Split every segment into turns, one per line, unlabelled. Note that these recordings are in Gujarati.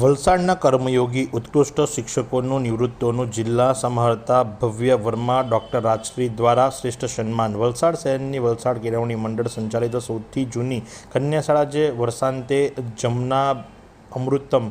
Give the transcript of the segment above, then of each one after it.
વલસાડના કર્મયોગી ઉત્કૃષ્ટ શિક્ષકોનું નિવૃત્તોનું જિલ્લા સમાહર્તા ભવ્ય વર્મા ડૉક્ટર રાજશ્રી દ્વારા શ્રેષ્ઠ સન્માન. વલસાડ શહેરની વલસાડ કેળવણી મંડળ સંચાલિત સૌથી જૂની કન્યાશાળા જે વર્ષાંતે જમના અમૃતમ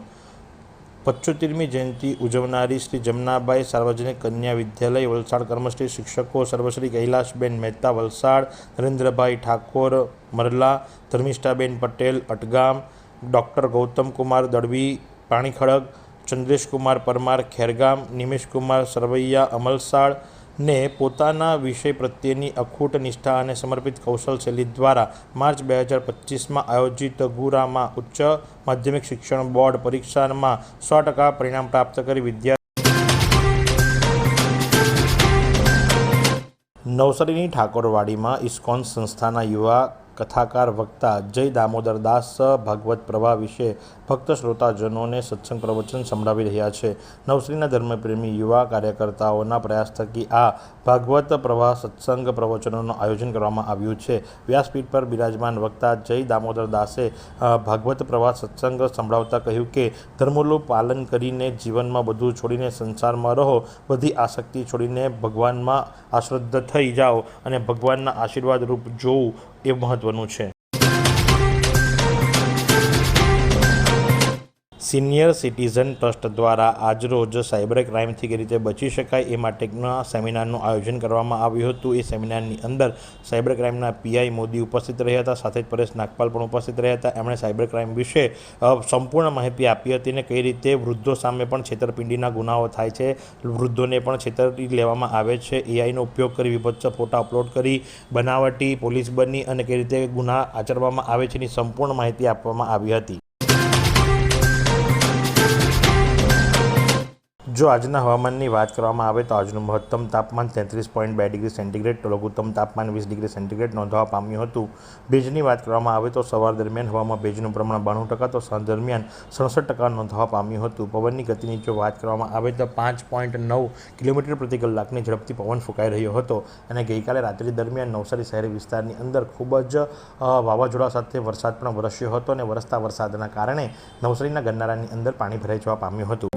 પચોતેરમી જયંતિ ઉજવનારી શ્રી જમનાબાઈ સાર્વજનિક કન્યા વિદ્યાલય વલસાડ કર્મશ્રી શિક્ષકો સર્વશ્રી કૈલાસબેન મહેતા, વલસાડ નરેન્દ્રભાઈ ઠાકોર, મરલા ધર્મિષ્ઠાબેન પટેલ, અટગામ ડૉક્ટર ગૌતમ કુમાર દળવી પાણીખડક ચંદ્રેશકુમાર પરમાર ખેરગામ, નિમેશકુમાર સરવૈયા અમલસાડ ને પોતાના વિષય પ્રત્યેની અખૂટ નિષ્ઠા અને સમર્પિત કૌશલ શૈલી દ્વારા માર્ચ બે હજાર પચીસમાં આયોજિત ગુરામાં ઉચ્ચ માધ્યમિક શિક્ષણ બોર્ડ પરીક્ષામાં સો ટકા પરિણામ પ્રાપ્ત કરી વિદ્યાર્થી નવસારીની ઠાકોરવાડીમાં ઇસ્કોન સંસ્થાના યુવા કથાકાર વક્તા જય દામોદર દાસ ભાગવત પ્રવાહ વિશે ભક્ત શ્રોતાજનોને સત્સંગ પ્રવચન સંભળાવી રહ્યા છે. નવશ્રીના ધર્મપ્રેમી યુવા કાર્યકર્તાઓના પ્રયાસ થકી આ ભાગવત પ્રવાહ સત્સંગ પ્રવચનોનું આયોજન કરવામાં આવ્યું છે. વ્યાસપીઠ પર બિરાજમાન વક્તા જય દામોદર દાસે ભાગવત પ્રવાહ સત્સંગ સંભળાવતા કહ્યું કે, ધર્મોનું પાલન કરીને જીવનમાં બધું છોડીને સંસારમાં રહો, બધી આસક્તિ છોડીને ભગવાનમાં આશ્રદ્ધ થઈ જાઓ અને ભગવાનના આશીર્વાદ રૂપ જોવું એ મહત્ત્વનું છે. સિનિયર સિટીઝન ટ્રસ્ટ દ્વારા આજરોજ સાયબર ક્રાઇમથી કઈ રીતે બચી શકાય એ માટેના સેમિનારનું આયોજન કરવામાં આવ્યું હતું. એ સેમિનારની અંદર સાયબર ક્રાઇમના પીઆઈ મોદી ઉપસ્થિત રહ્યા હતા. સાથે જ પરેશ નાગપાલ પણ ઉપસ્થિત રહ્યા હતા. એમણે સાયબર ક્રાઇમ વિશે સંપૂર્ણ માહિતી આપી હતી અને કઈ રીતે વૃદ્ધો સામે પણ છેતરપિંડીના ગુનાઓ થાય છે, વૃદ્ધોને પણ છેતરી લેવામાં આવે છે. એઆઈનો ઉપયોગ કરી વિભત્સ ફોટા અપલોડ કરી બનાવટી પોલીસ બની અને કઈ રીતે ગુના આચરવામાં આવે છે એની સંપૂર્ણ માહિતી આપવામાં આવી હતી. જો આજના હવામાનની વાત કરવામાં આવે તો આજનું મહત્તમ તાપમાન તેત્રીસ પોઈન્ટ બે ડિગ્રી સેન્ટીગ્રેડ, તો લઘુત્તમ તાપમાન વીસ ડિગ્રી સેન્ટીગ્રેડ નોંધવા પામ્યું હતું. ભેજની વાત કરવામાં આવે તો સવાર દરમિયાન હવામાં ભેજનું પ્રમાણ બાણું ટકા તો સાંજ દરમિયાન સડસઠ ટકા નોંધવા પામ્યું હતું. પવનની ગતિની જો વાત કરવામાં આવે તો પાંચ પોઈન્ટ નવ કિલોમીટર પ્રતિ કલાકની ઝડપથી પવન ફૂંકાઈ રહ્યો હતો અને ગઈકાલે રાત્રિ દરમિયાન નવસારી શહેરી વિસ્તારની અંદર ખૂબ જ વાવાઝોડા સાથે વરસાદ પણ વરસ્યો હતો અને વરસતા વરસાદના કારણે નવસારીના ગન્નારાની અંદર પાણી ભરાઈ જવા પામ્યું હતું.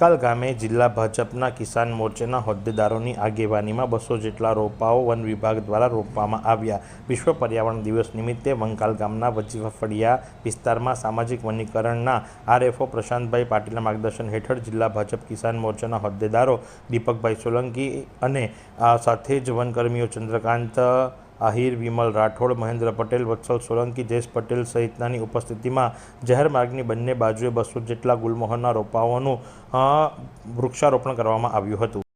વંકાલ ગામે જિલ્લા ભાજપના કિસાન મોરચાના હોદ્દેદારોની આગેવાનીમાં બસો જેટલા રોપાઓ વન વિભાગ દ્વારા રોપવામાં આવ્યા. વિશ્વ પર્યાવરણ દિવસ નિમિત્તે વંકાલ ગામના વજીફળિયા વિસ્તારમાં સામાજિક વનીકરણના આરએફઓ પ્રશાંતભાઈ પાટીલના માર્ગદર્શન હેઠળ જિલ્લા ભાજપ કિસાન મોરચાના હોદ્દેદારો દીપકભાઈ સોલંકી અને સાથે જ વનકર્મીઓ ચંદ્રકાંત આહિર, વિમલ રાઠોડ, મહેન્દ્ર પટેલ, વત્સલ સોલંકી, જયેશ પટેલ સહિતનાની ઉપસ્થિતિમાં જાહેર માર્ગની બંને બાજુએ બસો જેટલા ગુલમોહરના રોપાઓનું વૃક્ષારોપણ કરવામાં આવ્યું હતું.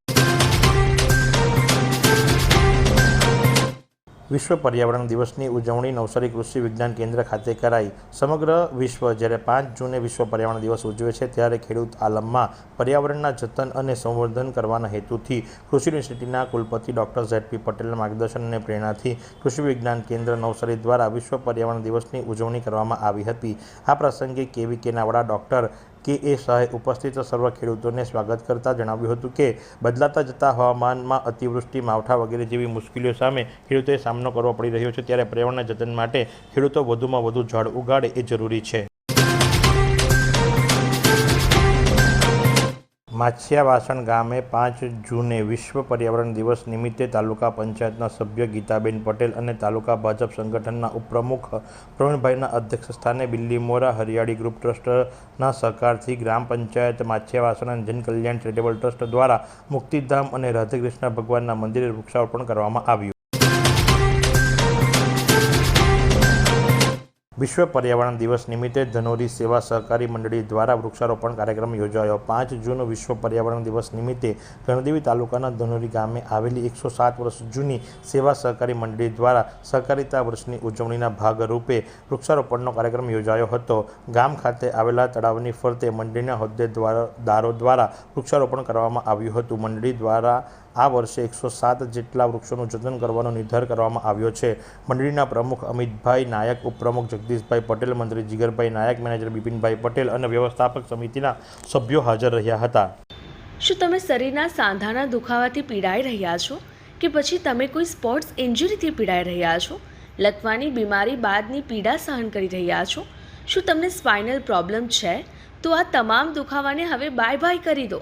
વિશ્વ પર્યાવરણ દિવસની ઉજવણી નવસારી કૃષિ વિજ્ઞાન કેન્દ્ર ખાતે કરાઈ. સમગ્ર વિશ્વ જ્યારે પાંચ જૂને વિશ્વ પર્યાવરણ દિવસ ઉજવે છે, ત્યારે ખેડૂત આલમમાં પર્યાવરણના જતન અને સંવર્ધન કરવાના હેતુથી કૃષિ યુનિવર્સિટીના કુલપતિ ડૉક્ટર ઝેડ પી પટેલના માર્ગદર્શન અને પ્રેરણાથી કૃષિ વિજ્ઞાન કેન્દ્ર નવસારી દ્વારા વિશ્વ પર્યાવરણ દિવસની ઉજવણી કરવામાં આવી હતી. આ પ્રસંગે કેવીકેના વડા ડૉક્ટર કે એ શાહે ઉપસ્થિત સર્વ ખેડૂતોને સ્વાગત કરતા જણાવ્યું હતું કે બદલાતા જતા હવામાનમાં અતિવૃષ્ટિ, માવઠા વગેરે જેવી મુશ્કેલીઓ સામે ખેડૂતોએ સામનો કરવો પડી રહ્યો છે. ત્યારે પર્યાવરણના જતન માટે ખેડૂતો વધુમાં વધુ ઝાડ ઉગાડે એ જરૂરી છે. માછિયાવાસણ ગામે પાંચ જૂને વિશ્વ પર્યાવરણ દિવસ નિમિત્તે તાલુકા પંચાયતના સભ્ય ગીતાબેન પટેલ અને તાલુકા ભાજપ સંગઠનના ઉપપ્રમુખ પ્રવીણભાઈના અધ્યક્ષસ્થાને બિલ્લીમોરા હરિયાળી ગ્રુપ ટ્રસ્ટના સહકારથી ગ્રામ પંચાયત માછિયાવાસણ અને જનકલ્યાણ ચેરિટેબલ ટ્રસ્ટ દ્વારા મુક્તિધામ અને રાધેકૃષ્ણ ભગવાનના મંદિરે વૃક્ષારોપણ કરવામાં આવ્યું. વિશ્વ પર્યાવરણ દિવસ નિમિત્તે ધનોરી સેવા સહકારી મંડળી દ્વારા વૃક્ષારોપણ કાર્યક્રમ યોજાયો. પાંચ જૂન વિશ્વ પર્યાવરણ દિવસ નિમિત્તે ગણદેવી તાલુકાના ધનોરી ગામે આવેલી એકસો સાત વર્ષ જૂની સેવા સહકારી મંડળી દ્વારા સહકારિતા વર્ષની ઉજવણીના ભાગરૂપે વૃક્ષારોપણનો કાર્યક્રમ યોજાયો હતો. ગામ ખાતે આવેલા તળાવની ફરતે મંડળીના હોદ્દેદારો દ્વારા વૃક્ષારોપણ કરવામાં આવ્યું હતું. મંડળી દ્વારા આ વર્ષે એકસો સાત જેટલા વૃક્ષોનું જતન કરવાનો નિર્ધાર કરવામાં આવ્યો છે. મંડળીના પ્રમુખ અમિતભાઈ નાયક, ઉપપ્રમુખ જગદીશભાઈ પટેલ, મંત્રી જીગરભાઈ નાયક, મેનેજર બિપિનભાઈ પટેલ અને વ્યવસ્થાપક સમિતિના સભ્યો હાજર રહ્યા હતા.
શું તમે શરીરના સાંધાના દુખાવાથી પીડાઈ રહ્યા છો? કે પછી તમે કોઈ સ્પોર્ટ્સ ઇન્જરીથી પીડાઈ રહ્યા છો? લકવાની બીમારી બાદની પીડા સહન કરી રહ્યા છો? શું તમને સ્પાઇનલ પ્રોબ્લેમ છે? તો આ તમામ દુખાવાને હવે બાય બાય કરી દો.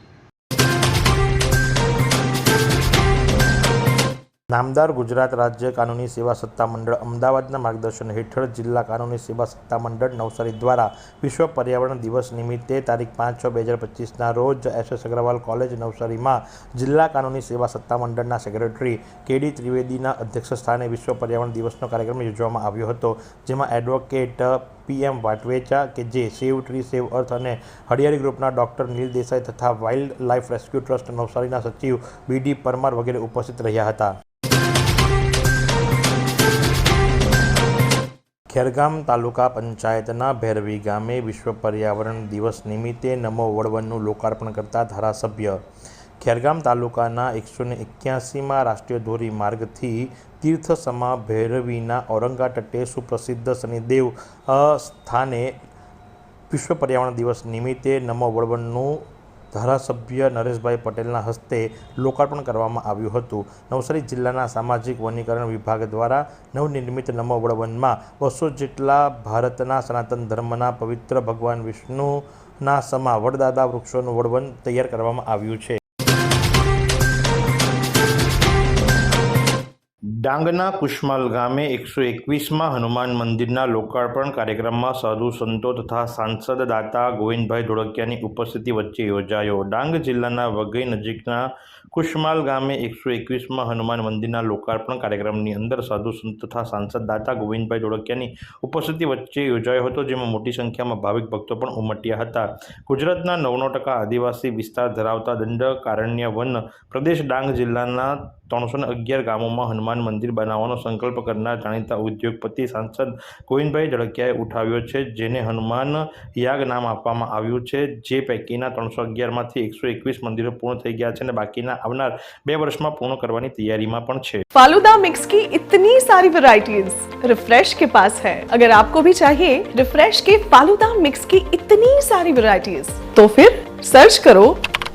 નામદાર ગુજરાત રાજ્ય કાનૂની સેવા સત્તા મંડળ અમદાવાદના માર્ગદર્શન હેઠળ જિલ્લા કાનૂની સેવા સત્તા મંડળ નવસારી દ્વારા વિશ્વ પર્યાવરણ દિવસ નિમિત્તે તારીખ પાંચ છ બે હજાર પચીસના રોજ એસ એસ અગ્રવાલ કોલેજ નવસારીમાં જિલ્લા કાનૂની સેવા સત્તા મંડળના સેક્રેટરી કેડી ત્રિવેદીના અધ્યક્ષ સ્થાને વિશ્વ પર્યાવરણ દિવસનો કાર્યક્રમ યોજવામાં આવ્યો હતો, જેમાં એડવોકેટ પીએમ વાટવેચા કે જે સેવ ટ્રી, સેવ અર્થ અને હરિયાળી ગ્રુપના ડૉક્ટર નીલ દેસાઈ તથા વાઇલ્ડ લાઇફ રેસ્ક્યુ ટ્રસ્ટ નવસારીના સચિવ બીડી પરમાર વગેરે ઉપસ્થિત રહ્યા હતા. ખેરગામ તાલુકા પંચાયતના ભૈરવી ગામે વિશ્વ પર્યાવરણ દિવસ નિમિત્તે નમો વડવનનું લોકાર્પણ કરતા ધારાસભ્ય ખેરગામ તાલુકાના એકસો ને એક્યાસીમાં રાષ્ટ્રીય ધોરી માર્ગથી તીર્થસમા ભૈરવીના ઔરંગા તટે સુપ્રસિદ્ધ શનિદેવ સ્થાને વિશ્વ પર્યાવરણ દિવસ નિમિત્તે નમો વડવનનું ધારાસભ્ય નરેશભાઈ પટેલના હસ્તે લોકાર્પણ કરવામાં આવ્યું હતું. નવસારી જિલ્લાના સામાજિક વનીકરણ વિભાગ દ્વારા નવનિર્મિત નમો વડવનમાં બસો જેટલા ભારતના સનાતન ધર્મના પવિત્ર ભગવાન વિષ્ણુના સમા વડદાદા વૃક્ષોનું વડવન તૈયાર કરવામાં આવ્યું છે. ડાંગના કુશમાલ ગામે એકસો એકવીસમાં હનુમાન મંદિરના લોકાર્પણ કાર્યક્રમમાં સાધુ સંતો તથા સાંસદ દાતા ગોવિંદભાઈ ધોળકિયાની ઉપસ્થિતિ વચ્ચે યોજાયો. ડાંગ જિલ્લાના વઘઈ નજીકના કુશમાલ ગામે એકસો એકવીસમાં હનુમાન મંદિરના લોકાર્પણ કાર્યક્રમની અંદર સાધુ સંત તથા સાંસદ દાતા ગોવિંદભાઈ ધોળકિયાની ઉપસ્થિતિ વચ્ચે યોજાયો હતો, જેમાં મોટી સંખ્યામાં ભાવિક ભક્તો પણ ઉમટ્યા હતા. ગુજરાતના નવનો ટકા આદિવાસી વિસ્તાર ધરાવતા દંડકારણ્ય વન પ્રદેશ ડાંગ જિલ્લાના ત્રણસો ને અગિયાર ગામોમાં હનુમાન મંદિર બનાવવાનો સંકલ્પ કરનાર જાણીતા ઉદ્યોગપતિ સાંસદ ગોવિંદભાઈ જળકિયાએ ઉઠાવ્યો છે, જેને હનુમાન યાગ નામ આપવામાં આવ્યું છે. જે પૈકીના ત્રણસો અગિયારમાંથી એકસો એકવીસ મંદિરો પૂર્ણ થઈ ગયા છે અને બાકીના આવનાર બે વર્ષમાં પૂર્ણ કરવાની તૈયારીમાં પણ છે
फालूदा मिक्स की इतनी सारी वैरायटीज रिफ्रेश के पास है अगर आपको भी चाहिए रिफ्रेश के फालूदा मिक्स की इतनी सारी वैरायटीज तो फिर सर्च करो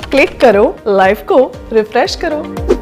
क्लिक करो लाइफ को रिफ्रेश करो